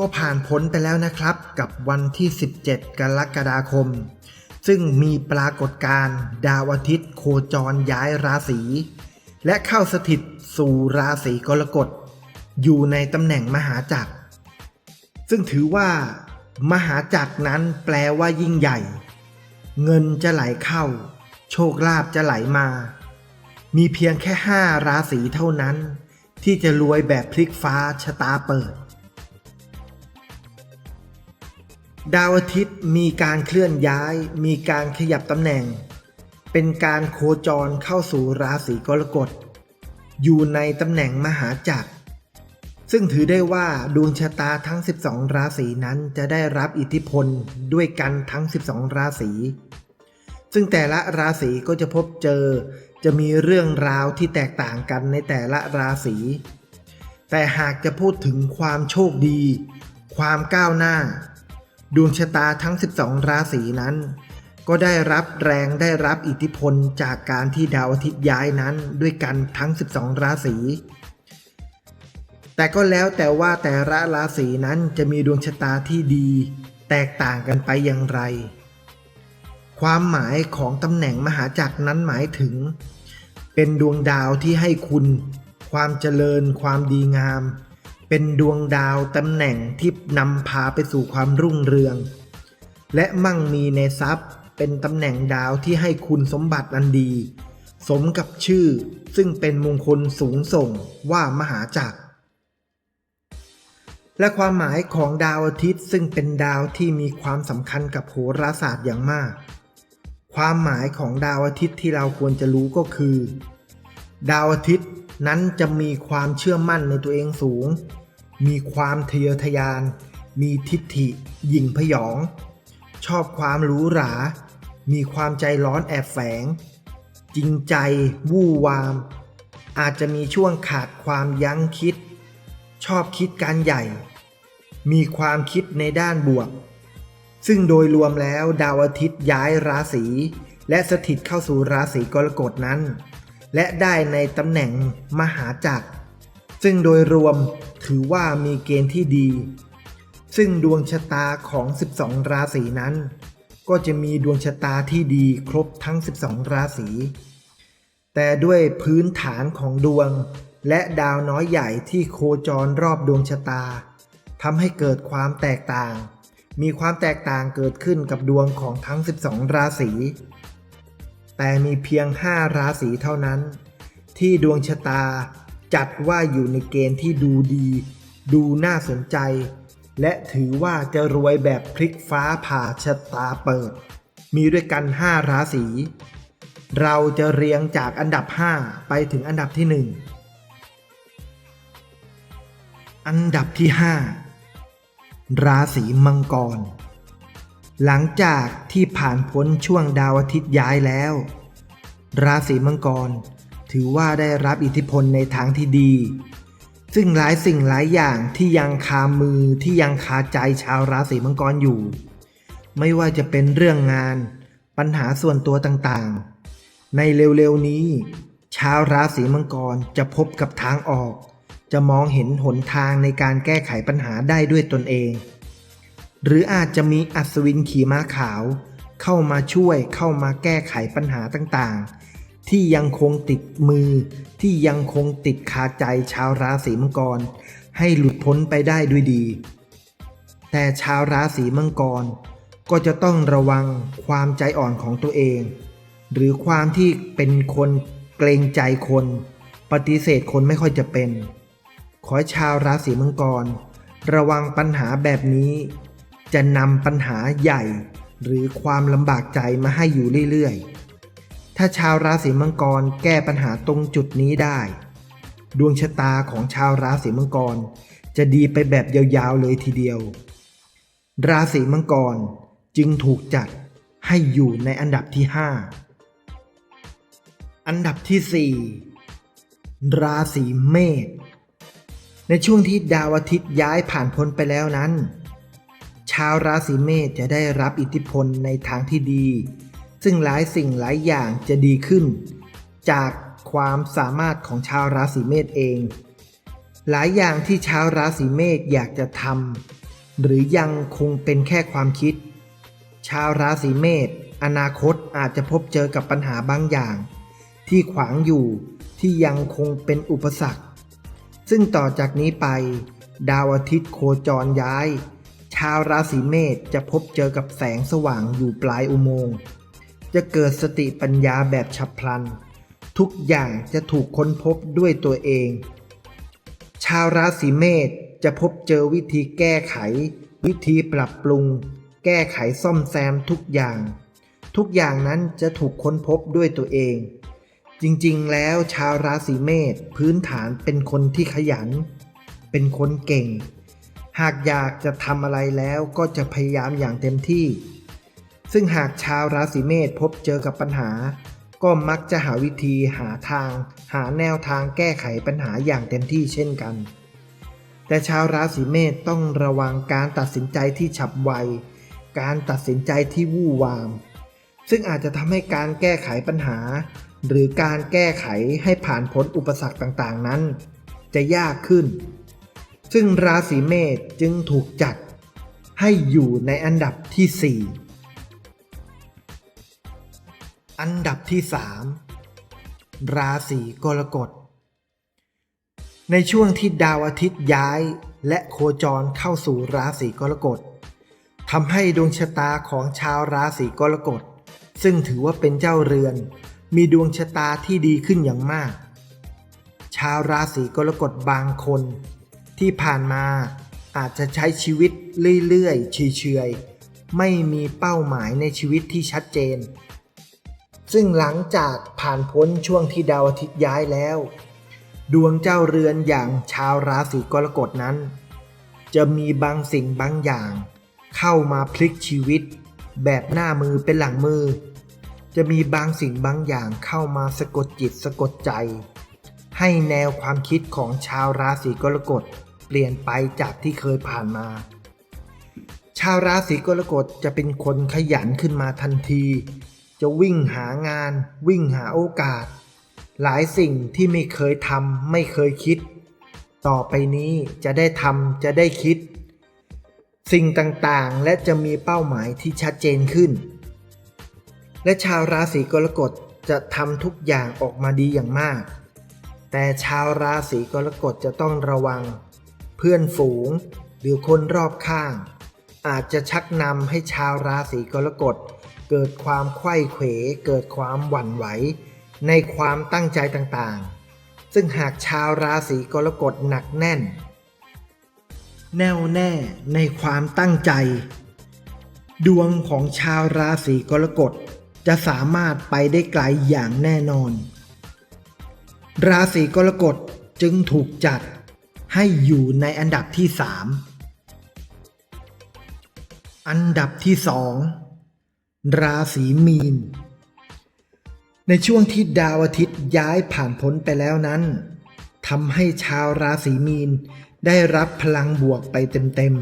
ก็ผ่านพ้นไปแล้วนะครับกับวันที่ 17 กรกฎาคม ซึ่งมีปรากฏการณ์ดาวอาทิตย์โคจรย้ายราศี และเข้าสถิตสู่ราศีกรกฎ อยู่ในตำแหน่งมหาจักร ซึ่งถือว่า มหาจักรนั้นแปลว่ายิ่งใหญ่ เงินจะไหลเข้า โชคลาภจะไหลมา มีเพียงแค่ห้าราศีเท่านั้น ที่จะรวยแบบพลิกฟ้าชะตาเปิด ดาวอาทิตย์มีการเคลื่อนย้าย มีการขยับตำแหน่ง เป็นการโคจรเข้าสู่ราศีกรกฎ อยู่ในตำแหน่งมหาจักร ซึ่งถือได้ว่าดวงชะตาทั้ง 12 ราศีนั้นจะได้รับอิทธิพลด้วยกันทั้ง 12 ราศี ซึ่งแต่ละราศีก็จะพบเจอ จะมีเรื่องราวที่แตกต่างกันในแต่ละราศี แต่หากจะพูดถึงความโชคดี ความก้าวหน้า ดวงชะตาทั้ง 12 ราศีนั้น ก็ได้รับแรงได้รับอิทธิพลจากการที่ดาวอาทิตย์ย้ายนั้นด้วยกันทั้ง 12 ราศีแต่ก็แล้วแต่ว่าแต่ละราศีนั้นจะมีดวงชะตาที่ดี แตกต่างกันไปอย่างไร ความหมายของตำแหน่งมหาจักรนั้นหมายถึง เป็นดวงดาวที่ให้คุณ ความเจริญ ความดีงาม เป็นดวงดาวตำแหน่งที่นำพาไปสู่ความรุ่งเรือง และมั่งมีในทรัพย์เป็นตำแหน่งดาวที่ให้คุณสมบัติอันดี สมกับชื่อซึ่งเป็นมงคลสูงส่งว่ามหาจักร และความหมายของดาวอาทิตย์ซึ่งเป็นดาวที่มีความสำคัญกับโหราศาสตร์อย่างมาก ความหมายของดาวอาทิตย์ที่เราควรจะรู้ก็คือ ดาวอาทิตย์นั้นจะมีความเชื่อมั่นในตัวเองสูง มีความทะเยอทะยาน มีทิฏฐิ หยิ่งพยอง ชอบความหรูหรา มีความใจร้อนแอบแฝง จริงใจ วู่วาม อาจจะมีช่วงขาดความยั้งคิด ชอบคิดการใหญ่ มีความคิดในด้านบวก ซึ่งโดยรวมแล้วดาวอาทิตย์ย้ายราศี และสถิตเข้าสู่ราศีกรกฎนั้น และได้ในตำแหน่งมหาจักร ซึ่งโดยรวมถือว่ามีเกณฑ์ที่ดี ซึ่งดวงชะตาของ 12 ราศีนั้น ก็จะมีดวงชะตาที่ดีครบทั้ง 12 ราศี แต่ด้วยพื้นฐานของดวง และดาวน้อยใหญ่ที่โคจรรอบดวงชะตาทำให้เกิดความแตกต่าง มีความแตกต่างเกิดขึ้นกับดวงของทั้ง 12 ราศี แต่มีเพียง 5 ราศีเท่านั้น ที่ดวงชะตา จัดว่าอยู่ในเกณฑ์ที่ดูดี ดูน่าสนใจ และถือว่าจะรวยแบบพลิกฟ้าผ่าชะตาเปิด มีด้วยกัน 5 ราศี เราจะเรียงจากอันดับ 5 ไปถึงอันดับที่ 1 อันดับที่ 5 ราศีมังกร หลังจากที่ผ่านพ้นช่วงดาวอาทิตย์ย้ายแล้ว ราศีมังกร ถือว่าได้รับอิทธิพลในทางที่ดี ซึ่งหลายสิ่งหลายอย่างที่ยังคามือที่ยังคาใจชาวราศีมังกรอยู่ ไม่ว่าจะเป็นเรื่องงาน ปัญหาส่วนตัวต่างๆ ในเร็วๆนี้ ชาวราศีมังกรจะพบกับทางออก จะมองเห็นหนทางในการแก้ไขปัญหาได้ด้วยตนเอง หรืออาจจะมีอัศวินขี่ม้าขาว เข้ามาช่วยเข้ามาแก้ไขปัญหาต่างๆ ที่ยังคงติดมือ ที่ยังคงติดคาใจชาวราศีมังกร ให้หลุดพ้นไปได้ด้วยดี แต่ชาวราศีมังกร ก็จะต้องระวังความใจอ่อนของตัวเอง หรือความที่เป็นคนเกรงใจคน ปฏิเสธคนไม่ค่อยจะเป็น ขอชาวราศีมังกร ระวังปัญหาแบบนี้ จะนำปัญหาใหญ่ หรือความลำบากใจมาให้อยู่เรื่อยๆ ถ้าชาวราศีมังกรแก้ปัญหาตรงจุดนี้ได้ ดวงชะตาของชาวราศีมังกร จะดีไปแบบยาวๆเลยทีเดียว ราศีมังกรจึงถูกจัดให้อยู่ในอันดับที่ 5 อันดับที่ 4 ราศีเมษในช่วงที่ดาวอาทิตย์ย้ายผ่านพ้นไปแล้วนั้น ชาวราศีเมษจะได้รับอิทธิพลในทางที่ดี ซึ่งหลายสิ่งหลายอย่างจะดีขึ้น จากความสามารถของชาวราศีเมษเอง หลายอย่างที่ชาวราศีเมษอยากจะทำหรือยังคงเป็นแค่ความคิด ชาวราศีเมษอนาคตอาจจะพบเจอกับปัญหาบางอย่าง ที่ขวางอยู่ที่ยังคงเป็นอุปสรรค ซึ่งต่อจากนี้ไป ดาวอาทิตย์โคจรย้าย ชาวราศีเมษจะพบเจอกับแสงสว่างอยู่ปลายอุโมงค์ จะเกิดสติปัญญาแบบฉับพลัน ทุกอย่างจะถูกค้นพบด้วยตัวเอง ชาวราศีเมษจะพบเจอวิธีแก้ไข วิธีปรับปรุง แก้ไขซ่อมแซมทุกอย่าง ทุกอย่างนั้นจะถูกค้นพบด้วยตัวเอง จริงๆ แล้วชาวราศีเมษพื้นฐานเป็นคนที่ขยัน เป็นคนเก่ง หากอยากจะทำอะไรแล้วก็จะพยายามอย่างเต็มที่ ซึ่งหากชาวราศีเมษพบเจอกับปัญหา ก็มักจะหาวิธีหาทาง หาแนวทางแก้ไขปัญหาอย่างเต็มที่เช่นกัน แต่ชาวราศีเมษต้องระวังการตัดสินใจที่ฉับไว การตัดสินใจที่วู่วาม ซึ่งอาจจะทำให้การแก้ไขปัญหา หรือการแก้ไขให้ผ่านพ้นอุปสรรคต่างๆ นั้น จะยากขึ้น ซึ่งราศีเมษจึงถูกจัดให้อยู่ในอันดับที่ 4 อันดับที่ 3 ราศีกรกฎ ในช่วงที่ดาวอาทิตย์ย้ายและโคจรเข้าสู่ราศีกรกฎทำให้ดวงชะตาของชาวราศีกรกฎ ซึ่งถือว่าเป็นเจ้าเรือน มีดวงชะตาที่ดีขึ้นอย่างมาก ชาวราศีกรกฎบางคน ที่ผ่านมาอาจจะใช้ชีวิตเรื่อยๆเฉยๆไม่มีเป้าหมายในชีวิตที่ชัดเจน ซึ่งหลังจากผ่านพ้นช่วงที่ดาวอาทิตย์ย้ายแล้ว ดวงเจ้าเรือนอย่างชาวราศีกรกฎนั้น จะมีบางสิ่งบางอย่าง เข้ามาพลิกชีวิต แบบหน้ามือเป็นหลังมือ จะมีบางสิ่งบางอย่างเข้ามาสะกดจิตสะกดใจ ให้แนวความคิดของชาวราศีกรกฎเปลี่ยนไปจากที่เคยผ่านมา ชาวราศีกรกฎจะเป็นคนขยันขึ้นมาทันที จะวิ่งหางาน วิ่งหาโอกาส หลายสิ่งที่ไม่เคยทำไม่เคยคิด ต่อไปนี้จะได้ทำจะได้คิด สิ่งต่างๆ และจะมีเป้าหมายที่ชัดเจนขึ้น และชาวราศีกรกฎจะทำทุกอย่างออกมาดีอย่างมาก แต่ชาวราศีกรกฎจะต้องระวัง เพื่อนฝูงหรือคนรอบข้าง อาจจะชักนำให้ชาวราศีกรกฎ เกิดความไขว้เขว เกิดความหวั่นไหว ในความตั้งใจต่างๆ ซึ่งหากชาวราศีกรกฎหนักแน่น แน่วแน่ในความตั้งใจ ดวงของชาวราศีกรกฎจะสามารถไปได้ไกลอย่างแน่นอน ราศีกรกฎจึงถูกจัดให้อยู่ในอันดับที่ 3 อันดับที่ 2 ราศีมีน ในช่วงที่ดาวอาทิตย์ย้ายผ่านพ้นไปแล้วนั้นทำให้ชาวราศีมีนได้รับพลังบวกไปเต็ม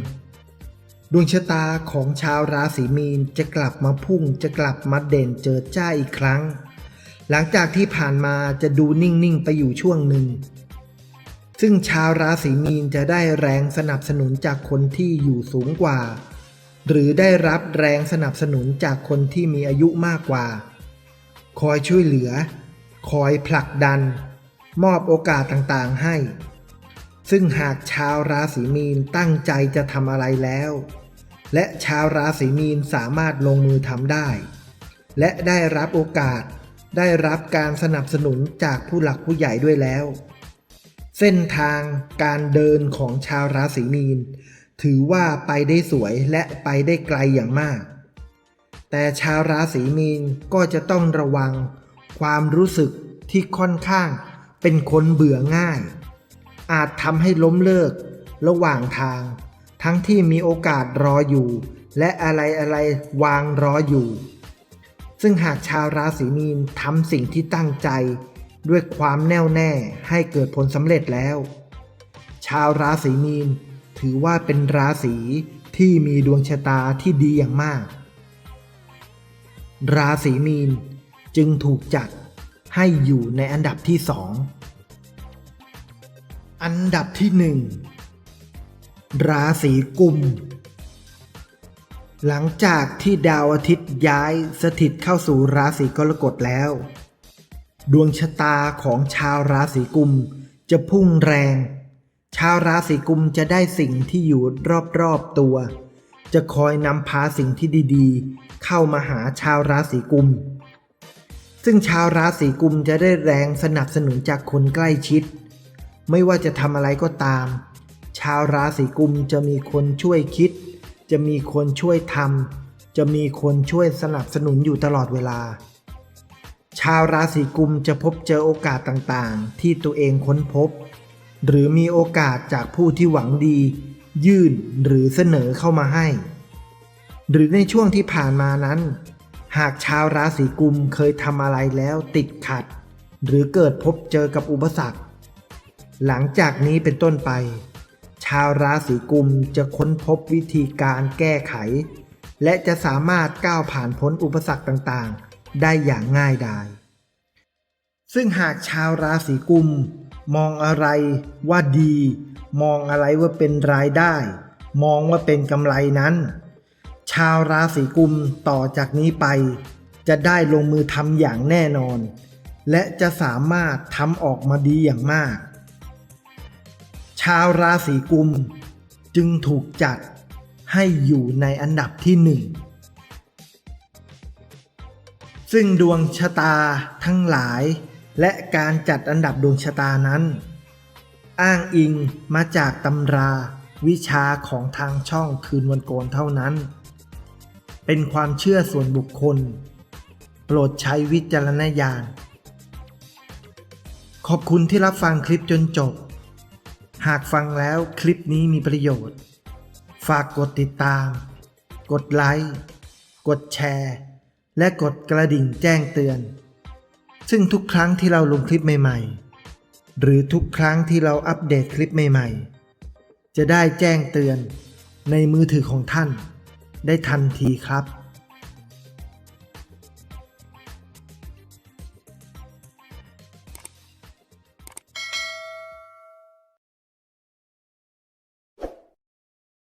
ๆ ดวงชะตาของชาวราศีมีนจะกลับมาพุ่งจะกลับมาเด่นเจิดจ้าอีกครั้ง หลังจากที่ผ่านมาจะดูนิ่งๆไปอยู่ช่วงหนึ่ง ซึ่งชาวราศีมีนจะได้แรงสนับสนุนจากคนที่อยู่สูงกว่า หรือได้รับแรงสนับสนุนจากคนที่มีอายุมากกว่า คอยช่วยเหลือ คอยผลักดัน มอบโอกาสต่างๆให้ ซึ่งหากชาวราศีมีนตั้งใจจะทำอะไรแล้ว และชาวราศีมีนสามารถลงมือทำได้ และได้รับโอกาส ได้รับการสนับสนุนจากผู้หลักผู้ใหญ่ด้วยแล้ว เส้นทางการเดินของชาวราศีมีน ถือว่าไปได้สวยและไปได้ไกลอย่างมาก แต่ชาวราศีมีนก็จะต้องระวังความรู้สึกที่ค่อนข้างเป็นคนเบื่อง่าย อาจทำให้ล้มเลิกระหว่างทาง ทั้งที่มีโอกาสรออยู่ และอะไรอะไรวางรออยู่ ซึ่งหากชาวราศีมีนทำสิ่งที่ตั้งใจ ด้วยความแน่วแน่ให้เกิดผลสำเร็จแล้ว ชาวราศีมีน ถือว่าเป็นราศีที่มีดวงชะตาที่ดีอย่างมาก ราศีมีนจึงถูกจัดให้อยู่ในอันดับที่สองอันดับที่หนึ่งราศีกุม หลังจากที่ดาวอาทิตย์ย้ายสถิตเข้าสู่ราศีกรกฎแล้ว ดวงชะตาของชาวราศีกุมจะพุ่งแรง ชาวราศีกุมจะได้สิ่งที่อยู่รอบๆตัว จะคอยนำพาสิ่งที่ดีๆ เข้ามาหาชาวราศีกุม ซึ่งชาวราศีกุมจะได้แรงสนับสนุนจากคนใกล้ชิด ไม่ว่าจะทำอะไรก็ตาม ชาวราศีกุมจะมีคนช่วยคิด จะมีคนช่วยทำจะมีคนช่วยสนับสนุนอยู่ตลอดเวลา ชาวราศีกุมจะพบเจอโอกาสต่างๆ ที่ตัวเองค้นพบ หรือมีโอกาสจากผู้ที่หวังดี ยื่นหรือเสนอเข้ามาให้ หรือในช่วงที่ผ่านมานั้น หากชาวราศีกุมเคยทำอะไรแล้วติดขัด หรือเกิดพบเจอกับอุปสรรค หลังจากนี้เป็นต้นไป ชาวราศีกุมจะค้นพบวิธีการแก้ไข และจะสามารถก้าวผ่านพ้นอุปสรรคต่างๆ ได้อย่างง่ายดายซึ่งหากชาวราศีกุม มองอะไรว่าดี มองอะไรว่าเป็นรายได้ มองว่าเป็นกำไรนั้น ชาวราศีกุมต่อจากนี้ไป จะได้ลงมือทำอย่างแน่นอน และจะสามารถทำออกมาดีอย่างมาก ชาวราศีกุมจึงถูกจัดให้อยู่ในอันดับที่หนึ่งซึ่งดวงชะตาทั้งหลาย และการจัดอันดับดวงชะตานั้น อ้างอิงมาจากตำราวิชาของทางช่องคืนวันโกนเท่านั้น เป็นความเชื่อส่วนบุคคล โปรดใช้วิจารณญาณ ขอบคุณที่รับฟังคลิปจนจบ หากฟังแล้วคลิปนี้มีประโยชน์ ฝากกดติดตาม กดไลค์ กดแชร์ และกดกระดิ่งแจ้งเตือน ซึ่งทุกครั้งที่เราลงคลิปใหม่ๆ หรือทุกครั้งที่เราอัปเดตคลิปใหม่ๆ จะได้แจ้งเตือนในมือถือของท่าน ได้ทันทีครับ